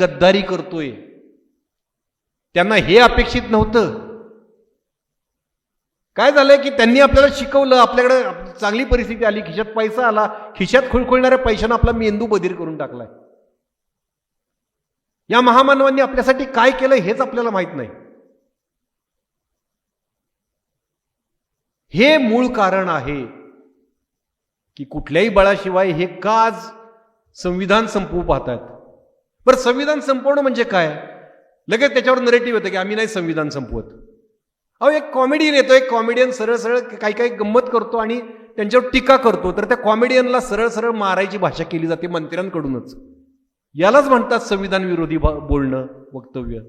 गद्दारी करतोय. त्यांना हे अपेक्षित नव्हतं. काय झालंय की त्यांनी आपल्याला शिकवलं आपल्याकडे चांगली परिस्थिती आली खिशात पैसा आला खिशात खुळखुळणाऱ्या पैशानं आपला मेंदू बधीर करून टाकलाय. या महामानवांनी आपल्यासाठी काय केलं हेच आपल्याला माहीत नाही. हे मूळ कारण आहे की कुठल्याही बळाशिवाय हे का आज संविधान संपवू पाहतात. बरं संविधान संपवणं म्हणजे काय? लगेच त्याच्यावर नरेटिव्ह येतं की आम्ही नाही संविधान संपवत. अहो एक कॉमेडियन येतो एक कॉमेडियन सरळ सरळ काही काही गंमत करतो आणि त्यांच्यावर टीका करतो. तर त्या कॉमेडियनला सरळ सरळ मारायची भाषा केली जाते मंत्र्यांकडूनच. यालाच म्हणतात संविधान विरोधी बोलणं वक्तव्य.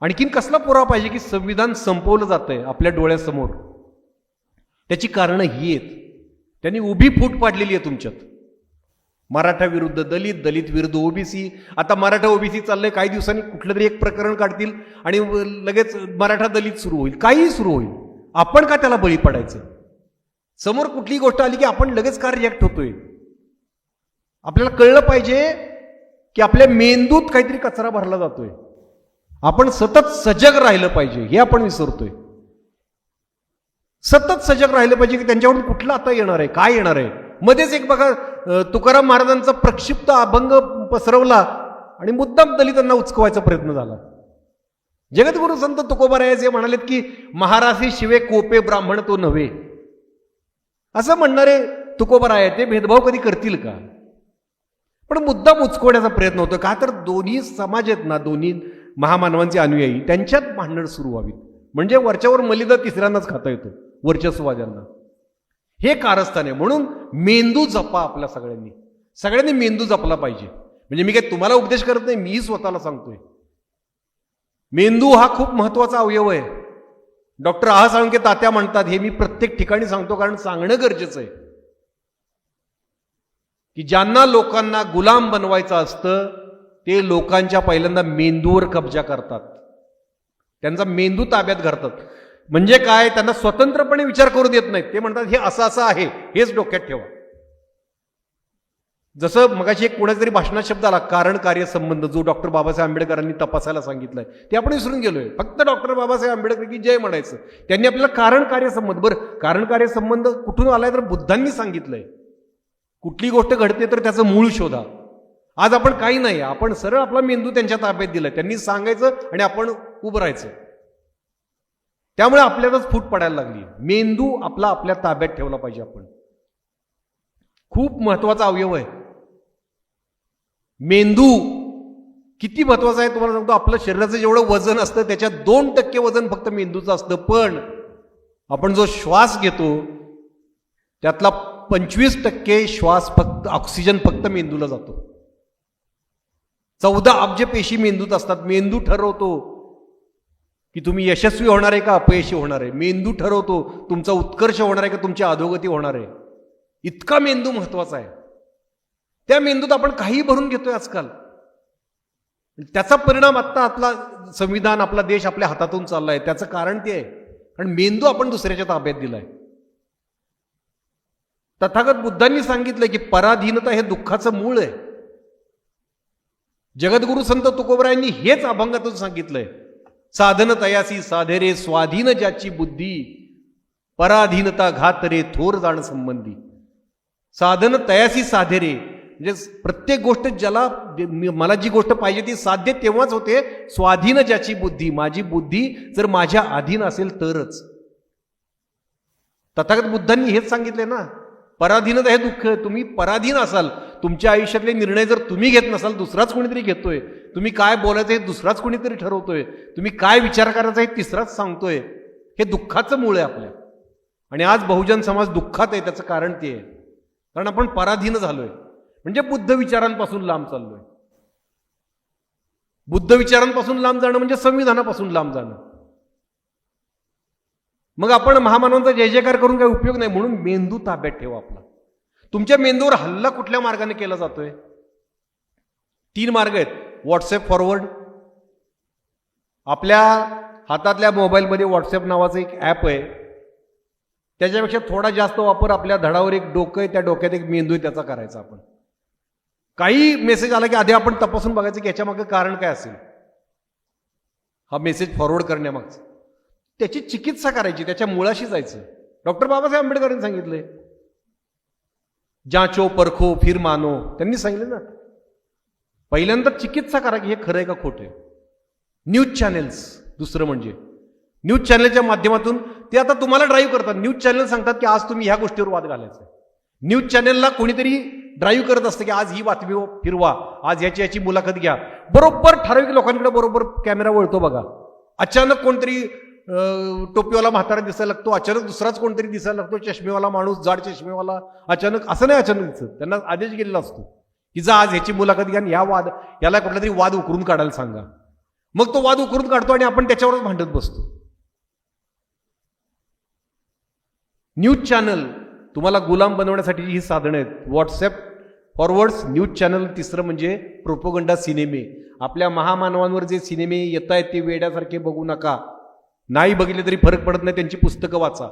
आणखीन कसला पुरावा पाहिजे की संविधान संपवलं जातंय आपल्या डोळ्यासमोर? त्याची कारणं ही आहेत. त्यांनी उभी फूट पाडलेली आहे तुमच्यात. मराठा विरुद्ध दलित दलित विरुद्ध ओबीसी. आता मराठा ओबीसी चाललंय काही दिवसांनी कुठलं तरी एक प्रकरण काढतील आणि लगेच मराठा दलित सुरू होईल. काहीही सुरू होईल. आपण का त्याला बळी पडायचं? समोर कुठली गोष्ट आली की आपण लगेच का रिॲक्ट होतोय? आपल्याला कळलं पाहिजे की आपल्या मेंदूत काहीतरी कचरा भरला जातोय. आपण सतत सजग राहिलं पाहिजे हे आपण विसरतोय. सतत सजग राहिलं पाहिजे की त्यांच्याकडून कुठलं आता येणार आहे? काय येणार आहे? मध्येच एक बघा तुकाराम महाराजांचा प्रक्षिप्त अभंग पसरवला आणि मुद्दाम दलितांना उचकवायचा प्रयत्न झाला. जगद्गुरु संत तुकोबारायाचे म्हणालेत की महारासी शिवे कोपे ब्राह्मण तो नव्हे. असं म्हणणारे तुकोबाराय ते भेदभाव कधी करतील का? पण मुद्दाम उचकवण्याचा प्रयत्न होतो का तर दोन्ही समाज आहेत ना दोन्ही महामानवांचे अनुयायी त्यांच्यात भांडण सुरू व्हावीत. म्हणजे वरच्यावर मलिदा तिसऱ्यांदाच खाता येतो वर्चस्ववाद्यांना हे कारस्थान आहे. म्हणून मेंदू जपा आपल्या सगळ्यांनी. सगळ्यांनी मेंदू जपला पाहिजे. म्हणजे मी काही तुम्हाला उपदेश करत नाही मीही स्वतःला सांगतोय. मेंदू हा खूप महत्त्वाचा अवयव आहे. डॉक्टर आहा साळुंके तात्या म्हणतात हे मी प्रत्येक ठिकाणी सांगतो कारण सांगणं गरजेचं आहे. की ज्यांना लोकांना गुलाम बनवायचं असतं ते लोकांच्या पहिल्यांदा मेंदूवर कब्जा करतात. त्यांचा मेंदू ताब्यात धरतात म्हणजे काय? त्यांना स्वतंत्रपणे विचार करू देत नाहीत. ते म्हणतात हे असं असं आहे. हेच डोक्यात ठेवा. जसं मगाशी एक कोणाच्या तरी भाषणात शब्द आला कारण कार्य संबंध जो डॉक्टर बाबासाहेब आंबेडकरांनी तपासायला सांगितलंय. ते आपण विसरून गेलोय. फक्त डॉक्टर बाबासाहेब आंबेडकर की जय म्हणायचं. त्यांनी आपल्याला कारण कार्य संबंध बरं कारण कार्य संबंध कुठून आलाय तर बुद्धांनी सांगितलंय. कुठली गोष्ट घडते तर त्याचं मूळ शोधा. आज आपण काही नाही. आपण सरळ आपला मेंदू त्यांच्या ताब्यात दिलाय. त्यांनी सांगायचं आणि आपण उभं राहायचं. त्यामुळे आपल्यातच फूट पडायला लागली. मेंदू आपला आपल्या ताब्यात ठेवला पाहिजे आपण. खूप महत्त्वाचा अवयव आहे. मेंदू किती महत्त्वाचा आहे तुम्हाला सांगतो आपलं शरीराचं जेवढं वजन असतं त्याच्यात दोन टक्के वजन फक्त मेंदूचं असतं. पण आपण जो श्वास घेतो त्यातला पंचवीस टक्के श्वास फक्त ऑक्सिजन फक्त मेंदूला जातो. चौदा अब्ज पेशी मेंदूत असतात. मेंदू ठरवतो की तुम्ही यशस्वी होणार आहे का अपयशी होणार आहे? मेंदू ठरवतो तुमचा उत्कर्ष होणार आहे का तुमची अधोगती होणार आहे? इतका मेंदू महत्त्वाचा आहे. त्या मेंदूत आपण काही भरून घेतोय आजकाल. त्याचा परिणाम आत्ता आपला संविधान आपला देश आपल्या हातातून चाललाय. त्याचं कारण ते आहे. कारण मेंदू आपण दुसऱ्याच्या ताब्यात दिलाय. तथागत बुद्धांनी सांगितलं की पराधीनता हे दुःखाचं मूळ आहे. जगद्गुरु संत तुकोबरायांनी हेच अभंगातून सांगितलंय. साधन तयासी साधेरे स्वाधीन ज्याची बुद्धी पराधीनता घात रे थोर जाण संबंधी. साधन तयासी साधेरे म्हणजे प्रत्येक गोष्ट ज्याला मला जी गोष्ट पाहिजे ती साध्य तेव्हाच होते स्वाधीन ज्याची बुद्धी. माझी बुद्धी जर माझ्या अधीन असेल तरच. तथागत बुद्धांनी हेच सांगितले ना पराधीनता हे दुःख तुम्ही पराधीन असाल तुमच्या आयुष्यातले निर्णय जर तुम्ही घेत नसाल दुसराच कोणीतरी घेतोय तुम्ही काय बोलायचं हे दुसराच कोणीतरी ठरवतोय तुम्ही काय विचार करायचा हे तिसराच सांगतोय हे दुःखाचं मूळ आहे आपल्या. आणि आज बहुजन समाज दुःखात आहे त्याचं कारण ते आहे. कारण आपण पराधीन झालोय. म्हणजे बुद्ध विचारांपासून लांब चाललोय. बुद्ध विचारांपासून लांब जाणं म्हणजे संविधानापासून लांब जाणं. मग आपण महामानवांचा जय जयकार करून काही उपयोग नाही म्हणून मेंदू ताब्यात ठेवा आपला. तुमच्या मेंदूवर हल्ला कुठल्या मार्गाने केला जातोय? तीन मार्ग आहेत. व्हॉट्सअप फॉरवर्ड आपल्या हातातल्या मोबाईलमध्ये व्हॉट्सअप नावाचं एक ॲप आहे. त्याच्यापेक्षा थोडा जास्त वापर आपल्या धडावर एक डोकं आहे त्या डोक्यात एक मेंदू आहे त्याचा करायचा आपण. काही मेसेज आला की आधी आपण तपासून बघायचं की याच्यामागं कारण काय असेल. हा मेसेज फॉरवर्ड करण्यामागचं. त्याची चिकित्सा करायची त्याच्या मुळाशी जायचं. डॉक्टर बाबासाहेब आंबेडकरांनी सांगितलंय जाचो परखो फिर मानो. त्यांनी सांगितलं ना पहिल्यांदा चिकित्सा करा की हे खरं आहे का खोटं आहे. न्यूज चॅनेल्स दुसरं म्हणजे. न्यूज चॅनेलच्या माध्यमातून ते आता तुम्हाला ड्राईव्ह करतात. न्यूज चॅनेल सांगतात की आज तुम्ही ह्या गोष्टीवर वाद घालायचा न्यूज चॅनेलला कोणीतरी ड्राईव्ह करत असतं की आज ही बातमी हो, फिरवा. आज याची याची मुलाखत घ्या. बरोबर ठराविक लोकांकडे बरोबर कॅमेरा वळतो बघा. अचानक कोणतरी टोपीवाला म्हातारा दिसायला लागतो अचानक दुसराच कोणतरी दिसायला लागतो चष्मेवाला माणूस जाड चष्मेवाला अचानक असं नाही अचानक दिसत त्यांना आदेश गेलेला असतो. की जा आज ह्याची मुलाखत घ्या या वाद याला कुठला तरी वाद उकरून काढायला सांगा. मग तो वाद उकरून काढतो आणि आपण त्याच्यावरच भांडत बसतो. न्यूज चॅनल तुम्हाला गुलाम बनवण्यासाठी ही साधनं आहेत. व्हॉट्सॲप फॉरवर्ड्स न्यूज चॅनल तिसरं म्हणजे प्रोपोगंडा सिनेमे. आपल्या महामानवांवर जे सिनेमे येत आहेत ते वेड्यासारखे बघू नका. नाही बघितले तरी फरक पडत नाही त्यांची पुस्तकं वाचा.